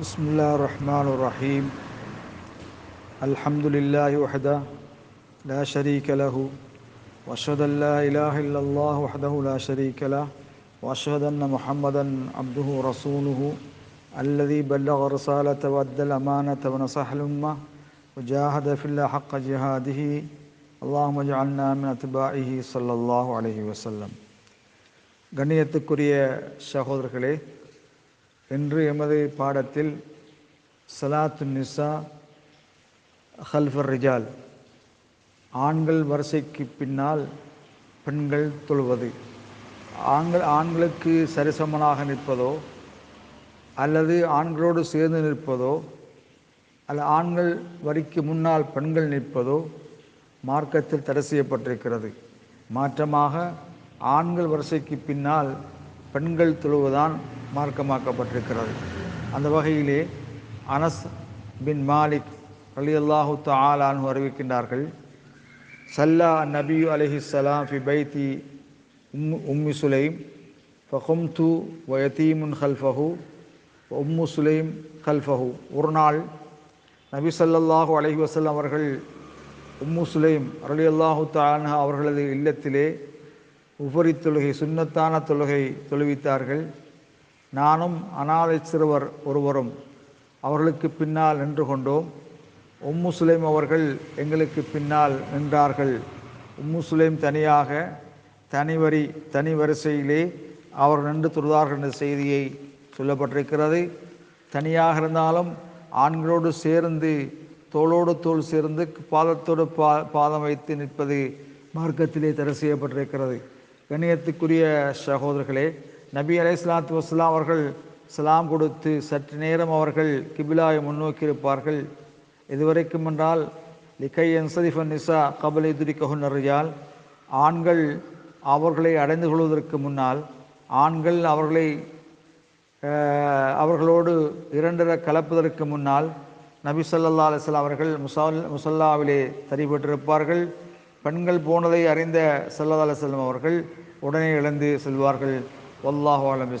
بسم الله الرحمن الرحيم الحمد لله وحده لا شريك له واشهد ان لا اله الا الله وحده لا شريك له واشهد ان محمدا عبده ورسوله الذي بلغ الرساله وادى الامانه ونصح الامه وجاهد في الله حق جهاده اللهم اجعلنا من اتباعه صلى الله عليه وسلم கண்ணியத்துக்குரிய சகோதரர்களே இன்று எமது பாடத்தில் சலாத்து நிசா ஹல்ஃபர் ரிஜால் ஆண்கள் வரிசைக்கு பின்னால் பெண்கள் தொழுவது. ஆண்கள் ஆண்களுக்கு சரிசமனாக நிற்பதோ அல்லது ஆண்களோடு சேர்ந்து நிற்பதோ அல்ல ஆண்கள் வரிக்கு முன்னால் பெண்கள் நிற்பதோ மார்க்கத்தில் தடை செய்யப்பட்டிருக்கிறது. மாற்றமாக ஆண்கள் வரிசைக்கு பின்னால் பெண்கள் தொழுவதான் மார்க்கமாக்கப்பட்டிருக்கிறது. அந்த வகையிலே அனஸ் பின் மாலிக் அலி அல்லாஹு தாலான் அறிவிக்கின்றார்கள் சல்லா நபி அலஹி சலாம் ஃபி பைத்தி உம் உம்மி சுலைம் ஃபஹும்து வயத்தீமுன் ஹல்ஃபஹு உம்மு சுலைம் கல்ஃபஹு. ஒரு நாள் நபி சல்லல்லாஹு அலஹி வசல்லாம் அவர்கள் உம்மு சுலைம் அலி அல்லாஹு தாலா அவர்களது இல்லத்திலே உபரி தொழுகை சுண்ணத்தான தொழுகை தொழுவித்தார்கள். நானும் அனாதை சிறுவர் ஒருவரும் அவர்களுக்கு பின்னால் நின்று கொண்டோம். உம்மு சுலைம் அவர்கள் எங்களுக்கு பின்னால் நின்றார்கள். உம்மு சுலைம் தனியாக தனி வரி தனி வரிசையிலே அவர் நின்று தொழுதார்கள் என்ற செய்தியை சொல்லப்பட்டிருக்கிறது. தனியாக இருந்தாலும் ஆண்களோடு சேர்ந்து தோளோடு தோல் சேர்ந்து பாதத்தோடு பா பாதம் வைத்து நிற்பது மார்க்கத்திலே தடை செய்யப்பட்டிருக்கிறது. கண்ணியத்துக்குரிய சகோதரர்களே நபி அலை சலாத்து வஸ்லாம் அவர்கள் சலாம் கொடுத்து சற்று நேரம் அவர்கள் கிபிலாவை முன்னோக்கி இருப்பார்கள் இதுவரைக்கும் என்றால் லிகை என்சதிஃபன் நிசா கபலை துரிக்கஹுன் அறியால் ஆண்கள் அவர்களை அடைந்து கொள்வதற்கு முன்னால் ஆண்கள் அவர்களை அவர்களோடு இரண்டர கலப்பதற்கு முன்னால் நபி சொல்லல்லா அலிஸ்லாம் அவர்கள் முசல் முசல்லாவிலே தறிபட்டிருப்பார்கள் பெண்கள் போனதை அறிந்த சல்லா செல்லும் அவர்கள் உடனே இழந்து செல்வார்கள் வல்லாஹு அலம்